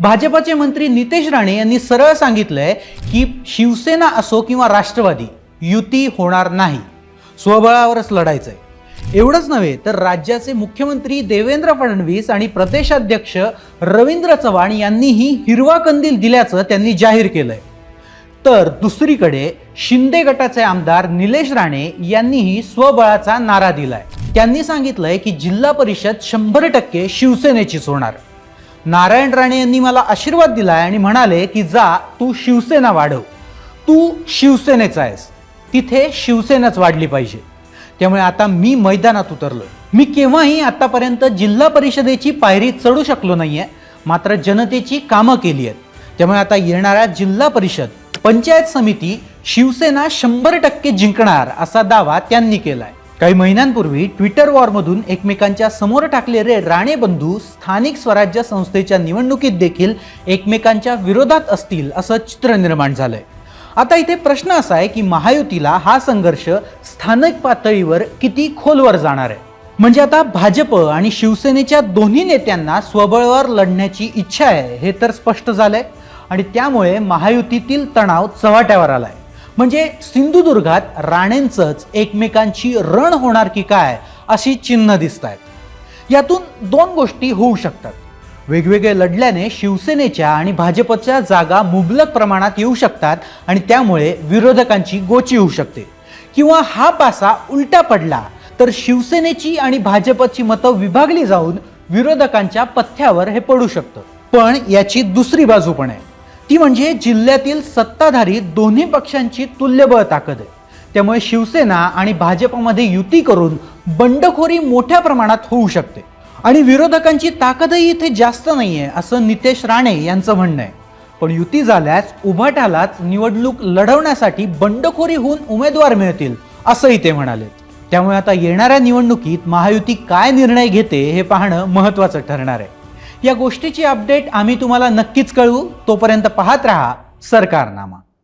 भाजपाचे मंत्री नितेश राणे यांनी सरळ सांगितलंय की शिवसेना असो किंवा राष्ट्रवादी युती होणार नाही. स्वबळावरच लढायचं आहे एवढंच नव्हे तर राज्याचे मुख्यमंत्री देवेंद्र फडणवीस आणि प्रदेशाध्यक्ष रवींद्र चव्हाण यांनीही हिरवा कंदील दिल्याचं त्यांनी जाहीर केलंय. तर दुसरीकडे शिंदे गटाचे आमदार निलेश राणे यांनीही स्वबळाचा नारा दिलाय. त्यांनी सांगितलंय की जिल्हा परिषद शंभर टक्के शिवसेनेचीच होणार. नारायण राणे यांनी मला आशीर्वाद दिला आणि म्हणाले की जा तू शिवसेना वाढव. तू शिवसेनेचा आहेस. तिथे शिवसेनाच वाढली पाहिजे. त्यामुळे आता मी मैदानात उतरलो. मी केव्हाही आतापर्यंत जिल्हा परिषदेची पायरी चढू शकलो नाहीये. मात्र जनतेची कामं केली आहेत. त्यामुळे आता येणाऱ्या जिल्हा परिषद पंचायत समिती शिवसेना शंभर टक्के जिंकणार असा दावा त्यांनी केलाय. काही महिन्यांपूर्वी ट्विटर वॉरमधून एकमेकांच्या समोर टाकलेले राणे बंधू स्थानिक स्वराज्य संस्थेच्या निवडणुकीत देखील एकमेकांच्या विरोधात असतील असं चित्र निर्माण झालंय. आता इथे प्रश्न असा आहे की महायुतीला हा संघर्ष स्थानिक पातळीवर किती खोलवर जाणार आहे? म्हणजे आता भाजप आणि शिवसेनेच्या दोन्ही नेत्यांना स्वबळावर लढण्याची इच्छा आहे हे तर स्पष्ट झालंय. आणि त्यामुळे महायुतीतील तणाव चव्हाट्यावर आलाय. म्हणजे सिंधुदुर्गात राणेंचंच एकमेकांची रण होणार की काय अशी चिन्ह दिसत आहेत यातून दोन गोष्टी होऊ शकतात. वेगवेगळे लढल्याने शिवसेनेच्या आणि भाजपच्या जागा मुबलक प्रमाणात येऊ शकतात आणि त्यामुळे विरोधकांची गोची होऊ शकते. किंवा हा पासा उलटा पडला तर शिवसेनेची आणि भाजपची मतं विभागली जाऊन विरोधकांच्या पथ्यावर हे पडू शकतं. पण याची दुसरी बाजू पण आहे. ती म्हणजे जिल्ह्यातील सत्ताधारी दोन्ही पक्षांची तुल्यबळ ताकद. आहे त्यामुळे शिवसेना आणि भाजपमध्ये युती करून बंडखोरी मोठ्या प्रमाणात होऊ शकते. आणि विरोधकांची ताकदही इथे जास्त नाही आहे असं नितेश राणे यांचं म्हणणं आहे. पण युती झाल्यास उभाटालाच निवडणूक लढवण्यासाठी बंडखोरी होऊन उमेदवार मिळतील असंही ते म्हणाले. त्यामुळे आता येणाऱ्या निवडणुकीत महायुती काय निर्णय घेते हे पाहणं महत्त्वाचं ठरणार आहे. या गोष्टीची अपडेट आम्ही तुम्हाला नक्कीच कळवू. तोपर्यंत पाहत राहा सरकारनामा.